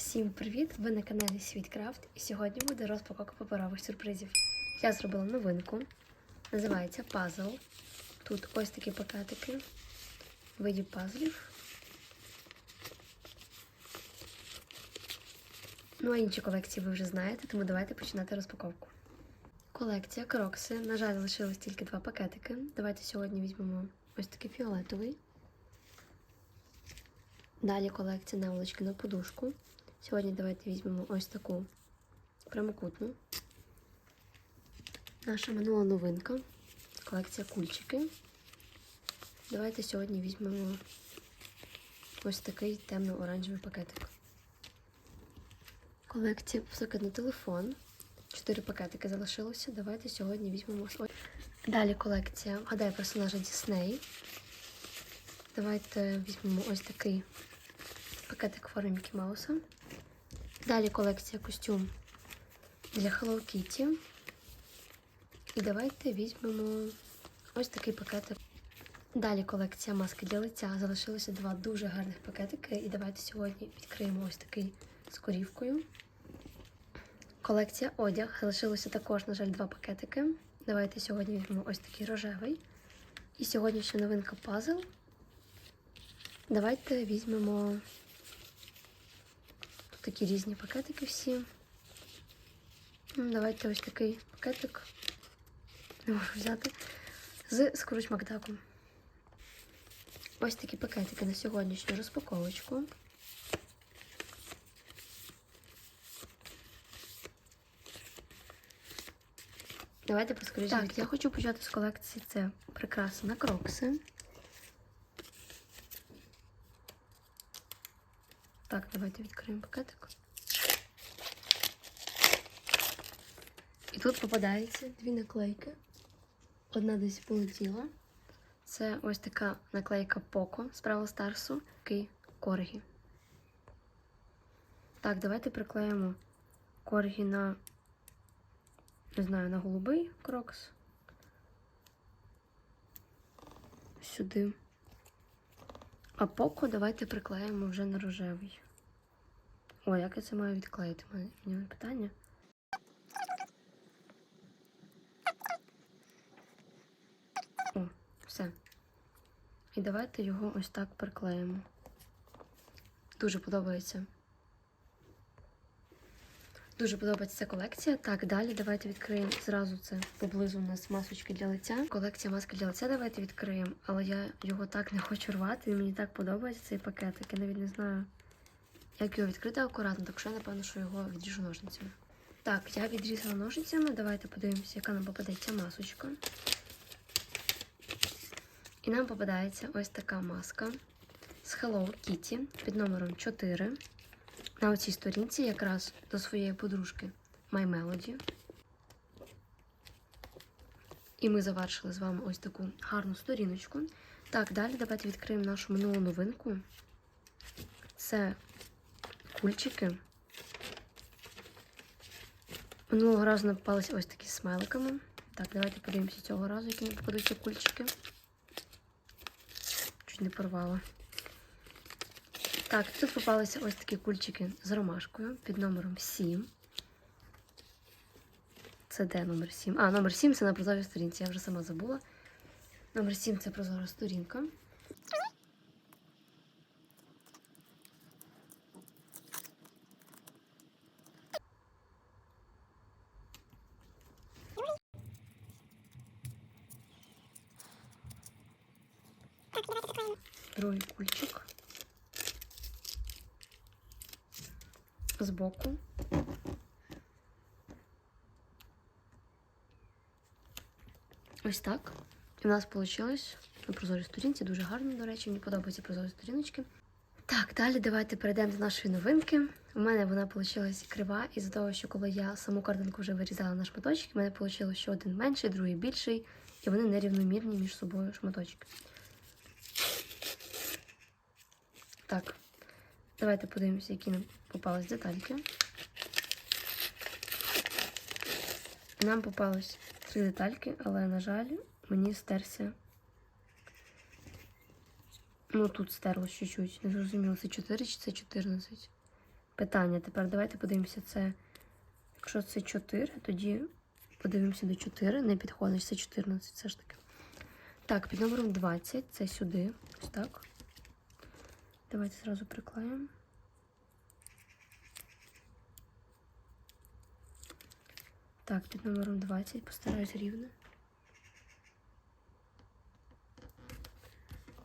Всім привіт! Ви на каналі Світкрафт і сьогодні буде розпаковка паперових сюрпризів. Я зробила новинку. Називається пазл. Тут ось такі пакетики в виді пазлів. Ну а інші колекції ви вже знаєте, тому давайте починати розпаковку. Колекція крокси. На жаль, лишилось тільки два пакетики. Давайте сьогодні візьмемо ось такий фіолетовий. Далі колекція наволочки на подушку. Сьогодні давайте візьмемо ось таку прямокутну. Наша минула новинка. Колекція кульчики. Давайте сьогодні візьмемо ось такий темно-оранжевий пакетик. Колекція на телефон. Чотири пакетики залишилося. Давайте сьогодні візьмемо ось. Далі колекція Гадай персонажа Дісней. Давайте візьмемо ось такий пакетик в Мікі Мауса. Далі колекція костюм для Hello Kitty. І давайте візьмемо ось такий пакетик. Далі колекція маски для лиця. Залишилося два дуже гарних пакетики. І давайте сьогодні відкриємо ось такий з корівкою. Колекція одяг. Залишилося також, на жаль, два пакетики. Давайте сьогодні візьмемо ось такий рожевий. І сьогоднішня новинка пазл. Давайте візьмемо такі різні пакетики всі. Ну, Давайте ось такий пакетик. Не можу взяти. З скруч Макдаком. Ось такі пакетики на сьогоднішню розпаковочку. Давайте поскоріше. Так, я хочу почати з колекції. Це прикраси на крокси. Так, давайте відкриємо пакетик. І тут попадається дві наклейки. Одна десь полетіла. Це ось така наклейка Poco з Бравл Старсу, такий коргі. Так, давайте приклеїмо коргі на, не знаю, на голубий крокс. Сюди. А поко давайте приклеїмо вже на рожевий. О, як я це маю відклеїти? У мене- питання. О, все. І давайте його ось так приклеїмо. Дуже подобається. Дуже подобається ця колекція. Так, далі давайте відкриємо зразу це поблизу у нас масочки для лиця. Колекція маски для лиця давайте відкриємо, але я його так не хочу рвати. Він мені так подобається цей пакетик. Я навіть не знаю, як його відкрити акуратно, так що я напевно, що його відріжу ножницями. Так, я відрізала ножницями. Давайте подивимося, яка нам попадеться масочка. І нам попадається ось така маска з Hello Kitty під номером 4. На оцій сторінці якраз до своєї подружки My Melody. І ми завершили з вами ось таку гарну сторіночку. Так, далі давайте відкриємо нашу минулу новинку. Це кульчики. Минулого разу нам попалися ось такі смайликами. Так, давайте подивимося цього разу, які нам попадуться кульчики. Чуть не порвала. Так, тут попалися ось такі кульчики з ромашкою під номером 7. Це де номер 7? А, номер 7 це на прозорій сторінці, я вже сама забула. Номер 7 це прозора сторінка. Другий кульчик. Збоку. Ось так. І в нас вийшло на прозорій сторінці. Дуже гарно, до речі, мені подобаються прозорі сторіночки. Так, далі давайте перейдемо до нашої новинки. У мене вона вийшла крива, із-за того, що коли я саму картинку вже вирізала на шматочки, в мене вийшло, що один менший, другий більший, і вони нерівномірні між собою шматочки. Так, давайте подивимося, які нам попались детальки. Нам попалось три детальки, але, на жаль, мені стерся. Ну, тут стерлось чуть-чуть. Не зрозуміло, це 4 чи це 14. питання. Тепер давайте подивимося це. Якщо це 4, тоді подивимося до 4. Не підходить, це 14 все ж таки. Так, під номером 20 це сюди. Ось так. Давайте зразу приклеїмо. Так, під номером 20 постараюсь рівно.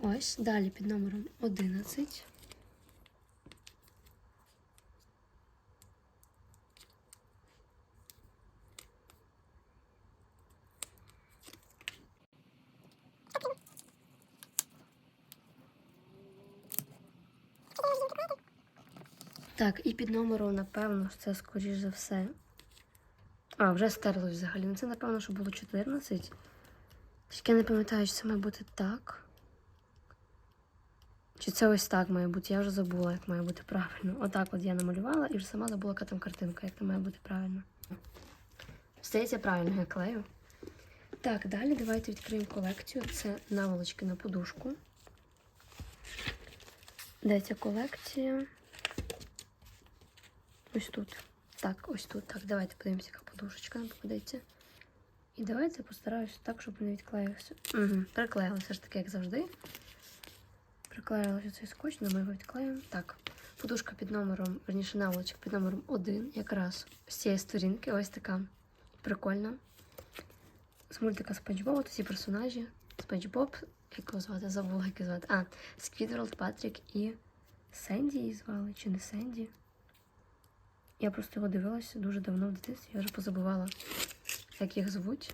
Ось, далі під номером 11. Так, і під номером, напевно, це скоріш за все. А, вже стерлось взагалі. Ну це, напевно, що було 14. Тільки я не пам'ятаю, чи це має бути так. Чи це ось так має бути? Я вже забула, як має бути правильно. Отак от я намалювала і вже сама забула, яка там картинка, як це має бути правильно. Здається, правильно я клею. Так, далі давайте відкриємо колекцію. Це наволочки на подушку. Де ця колекція? Ось тут. Так, ось тут. Так, давайте подивимося, яка подушечка нам попадеться. І давайте постараюся так, щоб не відклеївся. Угу, приклеїлося ж таки, як завжди. Приклеїлося цей скотч, але ми його відклеїмо. Так, подушка під номером, верніше наволочка під номером 1, якраз з цієї сторінки. Ось така прикольна. З мультика Спанч Боба, тут всі персонажі. Спанч Боб, як його звати, забула, як його звати. А, Сквідвард, Патрік і Сенді її звали, чи не Сенді? Я просто його дивилася дуже давно в дитинстві, я вже позабувала, як їх звуть.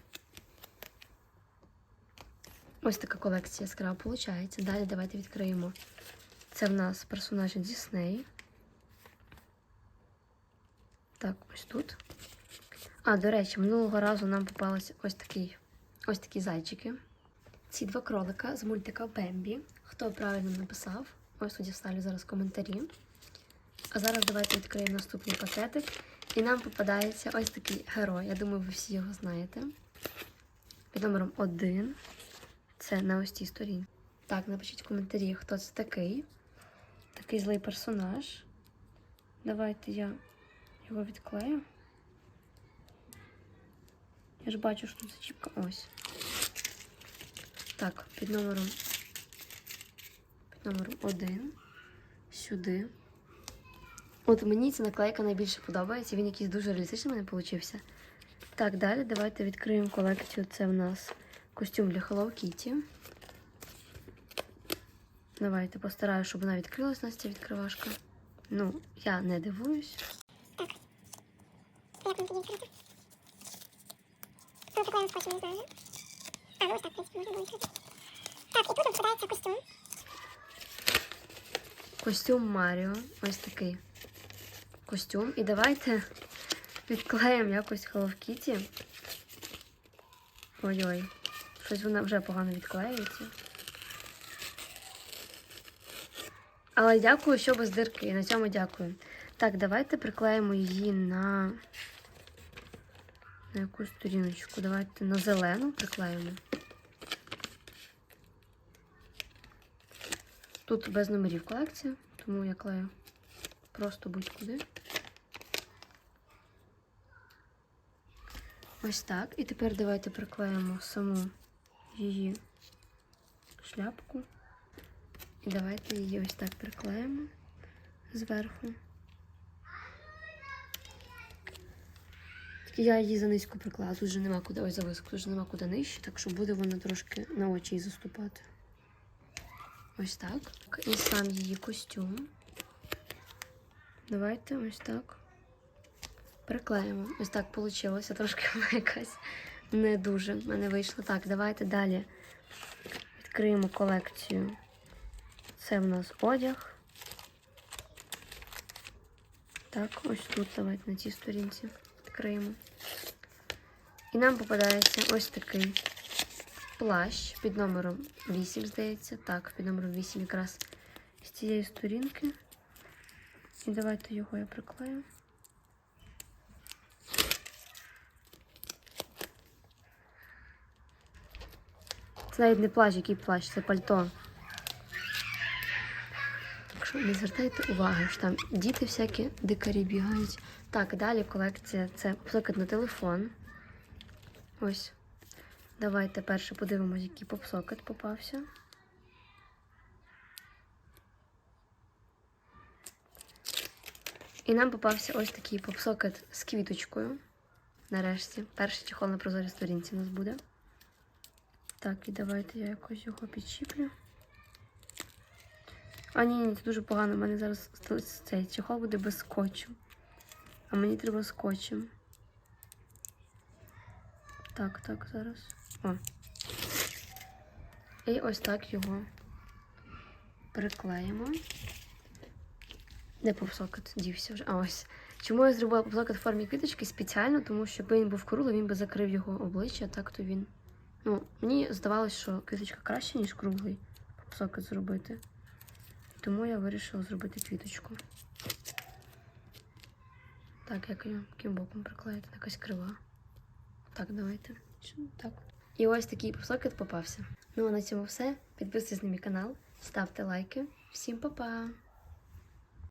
Ось така колекція яскрава виходить. Далі давайте відкриємо. Це в нас персонажі Дісней. Так, ось тут. А, до речі, минулого разу нам попалися ось такі, ось такі зайчики. Ці два кролика з мультика Бембі. Хто правильно написав? Ось тут я вставлю зараз коментарі. А зараз давайте відкриємо наступний пакетик. І нам попадається ось такий герой. Я думаю, ви всі його знаєте. Під номером 1. Це на ось цій сторінці. Так, напишіть в коментарі, хто це такий. Такий злий персонаж. Давайте я його відклею. Я ж бачу, що тут зачіпка. Ось. Так, під номером. Під номером 1. Сюди. От мені ця наклейка найбільше подобається. Він якийсь дуже реалістичний мене получився. Так, далі давайте відкриємо колекцію. Це в нас костюм для Hello Kitty. Давайте постараюся, щоб вона відкрилась, Настя відкривашка. Ну, я не дивуюсь. Як нам тоді відкрити? Ну, такою не знаю. А, ну ось так, в принципі, можна відкрити. Так, і тут нам костюм. Костюм Маріо. Ось такий костюм. І давайте відклеїмо якось Hello Kitty. Ой-ой. Щось вона вже погано відклеюється. Але дякую, що без дирки. І на цьому дякую. Так, давайте приклеїмо її на. На якусь сторіночку. Давайте на зелену приклеїмо. Тут без номерів колекція, тому я клею просто будь-куди. Ось так. І тепер давайте приклеїмо саму її шляпку. І давайте її ось так приклеїмо зверху. Я її занизько приклала, тут вже нема куди, ось зависку, тут вже нема куди нижче, так що буде вона трошки на очі заступати. Ось так. І сам її костюм. Давайте ось так. Приклеїмо. Ось так вийшло. Трошки вона якась не дуже в мене вийшло. Так, давайте далі відкриємо колекцію. Це в нас одяг. Так, ось тут давайте на цій сторінці відкриємо. І нам попадається ось такий плащ під номером 8, здається. Так, під номером 8 якраз з цієї сторінки. І давайте його я приклею. Навіть не плащ, який плащ, це пальто. Так що не звертайте уваги, що там діти всякі дикарі бігають. Так, далі колекція це попсокет на телефон. Ось. Давайте перше подивимось, який попсокет попався. І нам попався ось такий попсокет з квіточкою. Нарешті. Перший чехол на прозорій сторінці у нас буде. Так, і давайте я якось його підчіплю. А ні, ні, це дуже погано. У мене зараз цей чехол буде без скотчу. А мені треба скотчем. Так, так, зараз. О. І ось так його приклеїмо. Де попсокет дівся вже? А ось. Чому я зробила попсокет в формі квіточки спеціально, тому що якби він був круглий, він би закрив його обличчя, так то він. Ну, мені здавалось, що квіточка краще, ніж круглий попсокет зробити. Тому я вирішила зробити квіточку. Так, як її яким боком приклеїти, якась крива. Так, давайте. Так. І ось такий попсокет попався. Ну а на цьому все. Підписуйтесь на мій канал, ставте лайки. Всім па-па!